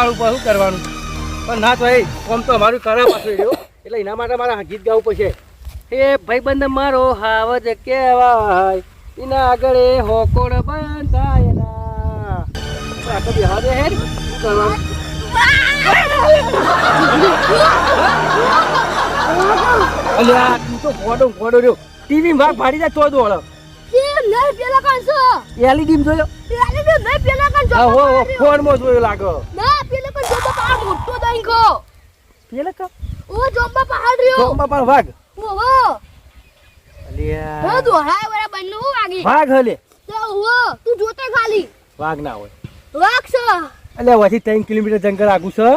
વાળું પર શું કરવાનું? પણ ના તો એ કોમ તો અમારું કરે પાછું રહ્યો. એટલે એના માટે મારે ગીત ગાવું પડશે. એ ભાઈબંધ, મારો હાવજ કેવાય એના આગળ એ હોકોડ બંધાય ના આ બિહાર દે કરવાનું? અલ્યા તું તો ફોડો ફોડો રહ્યો. ટીવી માં ફાડી જાય તો દોડ એ નહીં પેલા કાન છો. એલઈડી માં જોયો? પેલા નહીં પેલા કાન હા હો હો ફોનમાં જોયો લાગો. ના પેલા કાન જો પા મોટો દઈકો પેલે કા? ઓ જોમ્બા પહાડ રહ્યો. ચોકમાં પણ વાઘ. ઓહો અલ્યા. હે દોહાય વરા બંને વાગી વાઘ. હલે. તો ઓહો તું જોતે ખાલી. વાઘ ના હોય. વાગ છો. એટલે ત્રણ કિલોમીટર જંગલ આગું છે.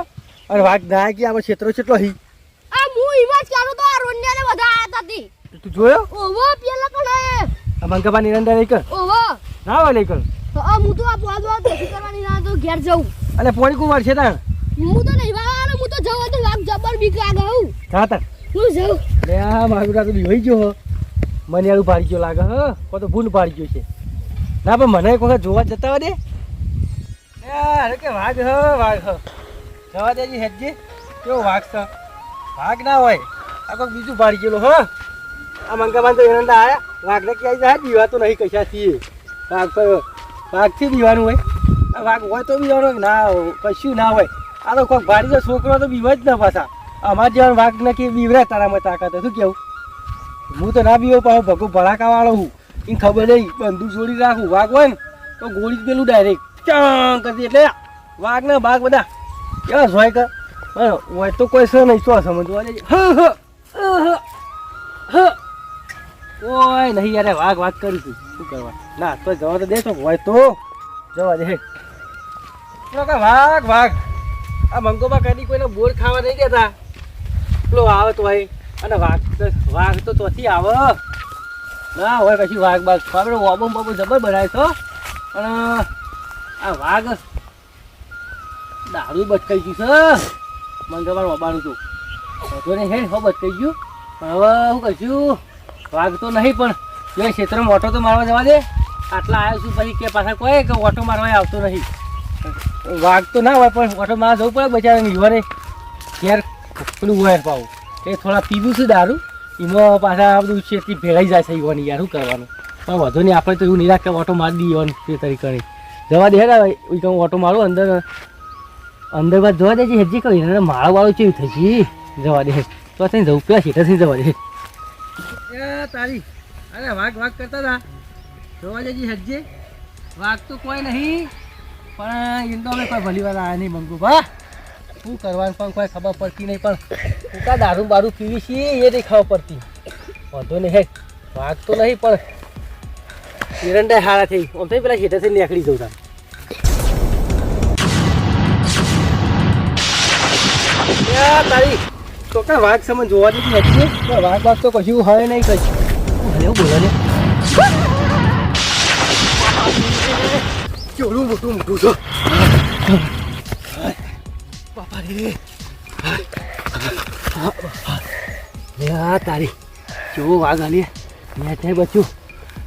અને વાઘ ના કે આ ક્ષેત્રો કેટલો હી? આ હું ઈમાં ચાલુ તો આ રોન્યાને બધા આતા તાતી. તું જોયો? ઓહો પેલા કણે નિરંડા નહીં કર. ઓહો. ના હોય નહીં કર. તો આ હું તો આ બોલવા દેખી કરવાની ના તો ઘેર જઉં. અલે પોણી કુમાર છે તાણ. હું તો નહીં વાળવાનો હું તો જઉં તો વાગ જબર બીક લાગે હું. જા તા હું જઉં. લે આ મારું તો બીવાઈ ગયો હો. મને આવું ભાડી ગયો લાગે હો. કો તો ભાડી ગયો છે. ના પણ મને એક વખત જોવા જતા હોય દે અરે કે વાઘ હ વાઘ હો. જવા દેજી હેડજી. કેવો વાઘ છે. વાઘ ના હોય. આ કોઈ બીજું ભાડી ગયેલું હ. આ મંગાબાન તો એરંડા આયા. વાઘને ક્યાંય જાય બીવાતો નહીં કશાથી વાઘ તો, વાઘથી દીવાનું હોય. વાઘ હોય તો બીવાનું ના કશું ના હોય. આ તો કોઈક ભાડી છોકરો તો બીવા જ ના પાછા. અમાર જેવા વાઘ ને કે બીવરે તારામાં તાકાત. શું કેવું? હું તો ના બીવો પાછો ભગો ભડાકા વાળો હું. એને ખબર નહીં, બંદૂક છોડી રાખું. વાઘ હોય ને, તો ગોળી જ પેલું ડાયરેક્ટ ચાંગ કરતી એટલે વાઘ ભાગ બધા. કેવા જોય કર. પણ હોય તો કોઈ છે નહીં, શું સમજવા હ હ હ. ઓય, નહીં યાર વાઘ વાઘ કરીશું શું કરવા? ના, તો જવા તો દેશો હોય તો. જવા દે. વાઘ વાઘ, આ મંગોબા કદી કોઈને બોર ખાવા નહીં દેતા. પેલો આવે તો હોય અને વાઘ તો વાઘ તો ચોથી આવે. ના હોય પછી વાઘ બાઘ આપણે ઓબમ બબમ જબર બનાવે તો અને આ વાઘ દારૂ બચકાઈ ગયું છે મંગળવાર ઓબાનું તું. વધુ નહીં, હે, હો બચકાઈ ગયું. હવે શું કહીશું વાઘ તો નહીં, પણ જો ક્ષેત્રમાં ઓટો તો મારવા જવા દે. આટલા આવ્યો છું પછી કે પાછા કોઈ કે ઓટો મારવા આવતો નહીં. વાઘ તો ના હોય, પણ ઓટો મારવા જવું પડે બચારાને યુવાને. ઘેર પેલું હોય પાવું એ થોડા પીવું છું દારૂ. એમાં પાછા બધું છેતી ભેળાઈ જાય છે યુવાની યાર, શું કરવાનું? પણ વધુ નહીં, આપણે તો એવું નહીં રાખે, ઓટો મારી દઈએ યુવાન તરીકે જવા દે ને હું ઓટો મારું, અંદર અંદર બાદ જવા દેજે હેજી કહ્યું માળો વાળું કેવું થઈ જવા દે. તો થઈને જવું, પેલા સીધા જવા દે. તારી. અરે વાઘ વાઘ કરતા હતા. જોવા જજી હજે. વાઘ તો કોઈ નહીં, પણ ઇન્દો અમે કોઈ ભલી વાર આવ્યા નહીં મંગુ. ભા. શું કરવાનું પણ કોઈ ખબર પડતી નહીં, પણ ટૂંકા દારૂ બારૂ પીવી છીએ એ નહીં ખબર પડતી. વાંધો નહીં, હે. વાઘ તો નહીં, પણ એરંડા હારા થઈ. આમ થઈ પેલા સીધા નીકળી જવું યા તારી. તો કા વાઘ સમજ જોવા જેવી નથી વાઘ વાઘ તો કશું હોય નહીં કશું એવું બોલે ને. કેવડું મોટું મોટું છો. બાપા રે યા તારી. કેવો વાઘ આલી. મેં ત્યાં બચ્યું.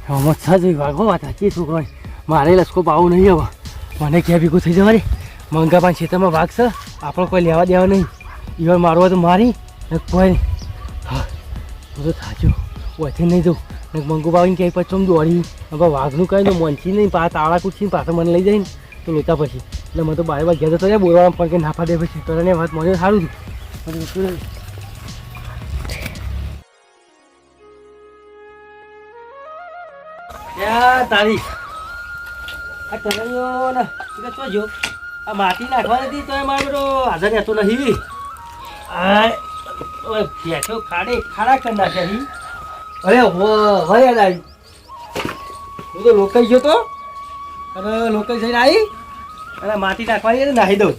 રમત સાજ વાઘો વાત સાચી છોકરો મારે લસકો પાવું નહીં હવે. મને ક્યાં ભેગું થઈ જવાની? મંગા પાંચ ખેતરમાં વાઘ છે. આપણો કોઈ લેવા દેવા નહીં. ઈવન મારવા તો મારી ને કોઈ હા તો થાચ્યો ઓથી નહીં જવું ને મંગુ બાવીને ક્યાંય પછી ચમ દોડી. હવે વાઘનું કહી દઉં મોનસી નહીં, પા, તાળા કૂદથી પાછા મને લઈ જઈને. તો લોચા પછી. એટલે મને તો બારે બાર ઘેર જતો રહ્યા બોલવા પણ કે ના પાડે પછી. તો વાત મને સારું તારી. તો તો ભેંસો ખાડે ખાડા કરી નાખ્યા અરે, હો હવે યાદ આવી હું તો લોકલ ગયો તો. અને લોકલ જઈને આવી અને માટી નાખવાની નાખી દઉં.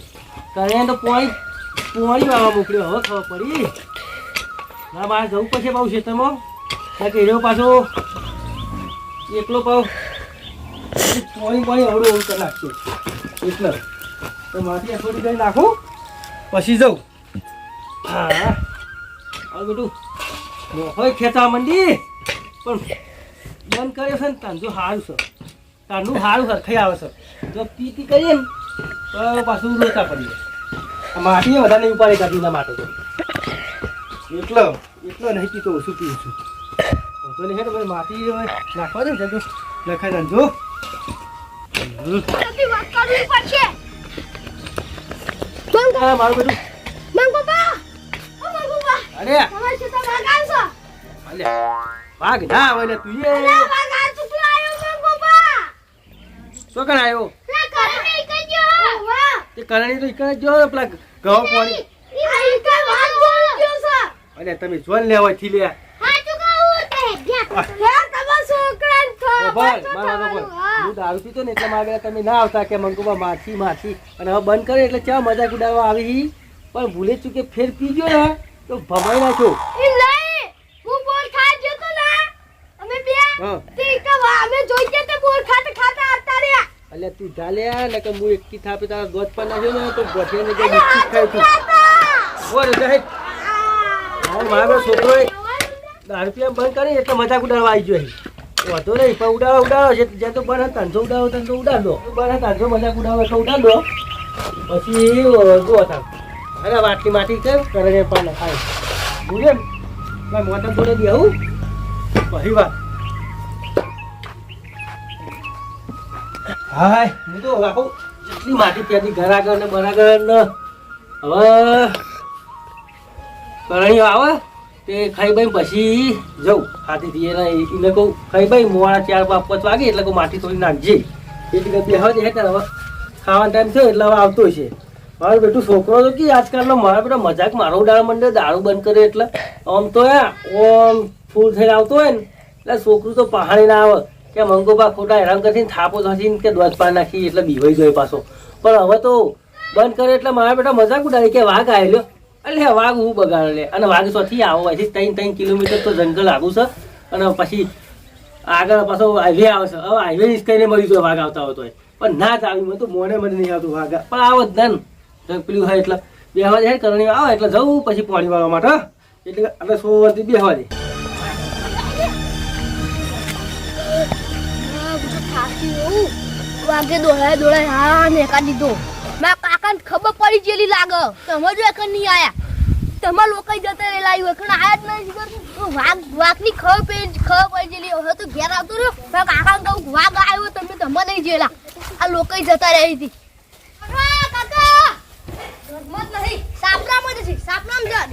કરે તો પોણી પોણી વાવા મોકલ્યો. હવે ખબર પડી. ના, બહાર જવું પડશે બહુ ખેતરમાં. ના કે પાછો એકલો પાવ પોણી પોણી અવડું અવડું કરી નાખશે. એટલે તો માટી થોડી કરી નાખું. પછી જઉં. હા. હવે બેટું હોય ખેતા મંડી. પણ બંધ કર્યો છે ને તાંજો સારું છે. તારનું સારું સરખાઈ આવે છે. જો પીતી કરીએ ને તો પાછું રોતા પડીએ. આ માટી વધારે ઉપાડે કાઢીના માટે તો. એટલો એટલો નહીં પીતો ઓછું પીવું છું. તો નહીં હેઠ માટી નાખવા દે તો લખાઈ નાખજો મારું બધી. અરે! તમારે છે તો વાગ આવશો અલ્યા વાઘ ના આવે ને તું એ. અલા વાગ આ શું કણ ના કજો વાહ. તે કરણી તો ઈકણ જ જો પેલા ઘઉં પાણી. ઈ કઈ વાત ગયો છે. અરે તમે જોન લેવા થી લે. હા તે ગયા હે બોલ બોલ દારૂ પીતો ને એટલે તમે ના આવતા કે મંગુબા માછી માછી અને હવે બંધ કરે એટલે ચા મજાક ઉડાવવા આવી. પણ ભૂલે ચૂકે ફેર પી ગયો ને તો ભમાઈ નાખ્યો. એમ નહીં હું બોલ ખાઈ તો ના અમે બે તે કે વા અમે કે તે બોલ ખાતે ખાતા આવતા રહ્યા. અલ્યા તું ચાલ્યા ને કે હું એકથી થાપે તારા ગોત પર નાખ્યો ને તો ગોઠે ને કે મિક્કી ખાઈ તું બોલ જહે હા. મારો છોકરો દારૂ પીવા બંધ કરી એટલે મજાક ઉડાડવા આવી ગયો વાંધો નહીં પણ ઉડાડો ઉડાડો જે જ્યાં તો બને ત્રણસો ઉડાડો ત્રણસો ઉડાડો બને ત્રણસો મજાક ઉડાડો તો ઉડાડો પછી જો હતા અરે વાટલી માટી કર, કરે પણ ખાય. ભૂલે ને. મોટા દે આવું. પછી વાત. હાય, હું તો આખું જેટલી માટી ત્યાંથી ઘર આગળ ને બરાગર ને હવે કરણીઓ આવે, તે ખાઈ ભાઈ પછી જઉં. હાથેથી એને એને કહું, ખાઈ ભાઈ મોડા ચાર પાંચ વાગે એટલે કહું માટી થોડી નાખજે. એટલે ગતિ હવે હવે. ખાવાનો ટાઈમ થયો એટલે હવે આવતો છે મારું બેટું છોકરો તો કે આજકાલનો મારા બેટા મજાક મારો ઉડાડવા માંડે દારૂ બંધ કરે એટલે. આમ તો ઓમ ફૂલ થઈને આવતો હોય ને, એટલે છોકરું તો પહાડી ના આવે. કે મંગોબા ખોટા હેરાન કરીને થાપો થશીને કે દોધ પાન નાખી એટલે બીવાઈ ગયો પાછો. પણ હવે તો બંધ કરે એટલે મારા બેટા મજાક ઉડાડી કે વાઘ આવેલો એટલે વાઘ હું બગાડે લે. અને વાઘ સોથી આવો, અહીંથી ત્રણ ત્રણ કિલોમીટર તો જંગલ આગું છે. અને પછી આગળ પાછો હાઈવે આવે છે. હવે હાઈવે કહીને મળી જાય વાઘ આવતા હોય પણ ના જ આવી, મને તો મોને મને નહીં આવતું વાઘ. પણ આવો જ ને પેલું હોય એટલે બેહવા દે, કરણી આવે એટલે જવું, પછી પાણી વાળવા માટે. એટલે આપણે સો બેહવા દે. ને ખબર પડી જેલી લાગે. તમે એક નહીં આયા. તમારા લોકો જતા રહેલા આવ્યો એકણ આયા જ નહીં. વાઘ, વાઘની ખબર પડી ખબર પડી જેલી હવે ઘેર આવતો રહ્યો. મારા કાકાને કહું, વાઘ આવ્યો, તમે તમે નહીં જેલા આ લોકો જતા રહી હતી કાકા મત નહીં જશે સાપરામાં જા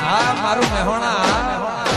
હા મારું મહેણા